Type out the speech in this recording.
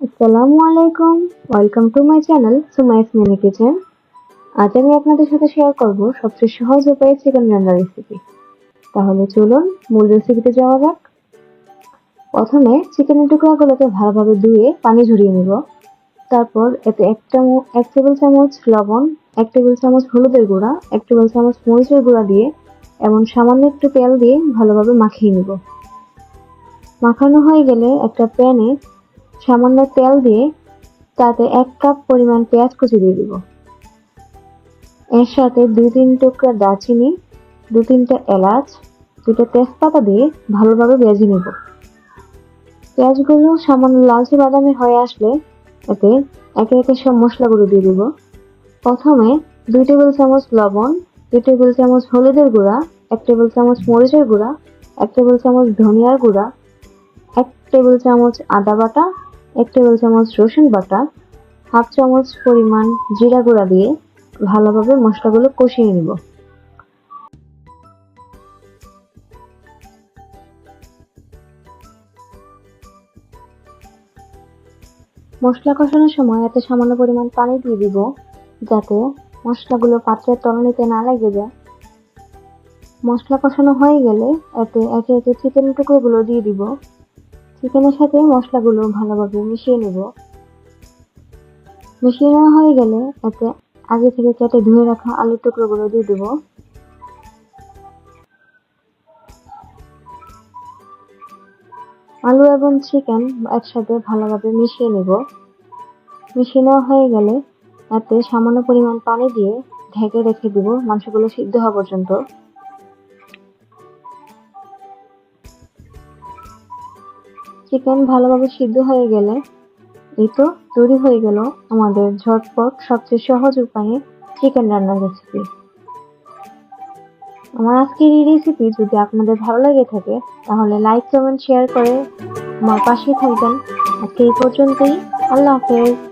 আসসালামু আলাইকুম। Welcome to my channel Sumai's mini kitchen আজ আমি আপনাদের সাথে শেয়ার করব সবচেয়ে সহজ উপায়ে চিকেন রান্নার রেসিপি তাহলে চলুন মূল রেসিপিতে যাওয়া যাক। প্রথমে চিকেনের টুকরাগুলোকে ভালোভাবে ধুয়ে পানি ঝরিয়ে নেব। তারপর এতে এক চামচ, এক টেবিল চামচ লবণ, এক টেবিল চামচ হলুদের গুঁড়া, এক টেবিল চামচ মরিচের গুঁড়া দিয়ে এবং সামান্য একটু তেল দিয়ে ভালোভাবে মাখিয়ে নেব। মাখানো হয়ে গেলে একটা প্যানে সামান্য তেল দিয়ে তাতে এক কাপ পরিমাণ পেঁয়াজ কুচি দিয়ে দিব। এর সাথে দুই তিন টুকরা দারচিনি, দু তিনটা এলাচ দুটো তেজপাতা দিয়ে ভালোভাবে ভেজে নেব। পেঁয়াজগুলো সামান্য লালচে বাদামি হয়ে আসলে এতে একে একে সব মশলাগুলো দিয়ে দিব। প্রথমে দুই টেবিল চামচ লবণ, দুই টেবিল চামচ হলুদের গুঁড়া, এক টেবিল চামচ মরিচের গুঁড়া, এক টেবিল চামচ ধনিয়ার গুঁড়া, এক টেবিল চামচ আদা বাটা এক টেবিল চামচ রসুন বাটা, হাফ চামচ পরিমাণ জিরা গুঁড়া দিয়ে ভালোভাবে মশলাগুলো কষিয়ে নিব। মশলা কষানোর সময় এতে সামান্য পরিমাণ পানি দিয়ে দিব, যাতে মশলাগুলো পাত্রের তলানিতে না লেগে যায়। মশলা কষানো হয়ে গেলে এতে একে একে চিকেন টুকরোগুলো দিয়ে দিব। চিকেনের সাথে মশলাগুলো ভালোভাবে মিশিয়ে নেব। মিশিয়ে নেওয়া হয়ে গেলে এতে আগে থেকে কেটে ধুয়ে রাখা আলুর টুকরোগুলো দিয়ে দেবো। আলু এবং চিকেন একসাথে ভালোভাবে মিশিয়ে নেব। মিশিয়ে নেওয়া হয়ে গেলে এতে সামান্য পরিমাণ পানি দিয়ে ঢেকে রেখে দিব। মাংসগুলো সিদ্ধ হওয়া পর্যন্ত। চিকেন ভালোভাবে সিদ্ধ হয়ে গেলে এই তো তৈরি হয়ে গেল আমাদের ঝটপট সবচেয়ে সহজ উপায়ে চিকেন রান্নার রেসিপি আমার আজকের এই রেসিপি যদি আপনাদের ভালো লেগে থাকে, তাহলে লাইক কমেন্ট শেয়ার করে আমার পাশেই থাকবেন। আজকে এই পর্যন্তই। আল্লাহ হাফেজ।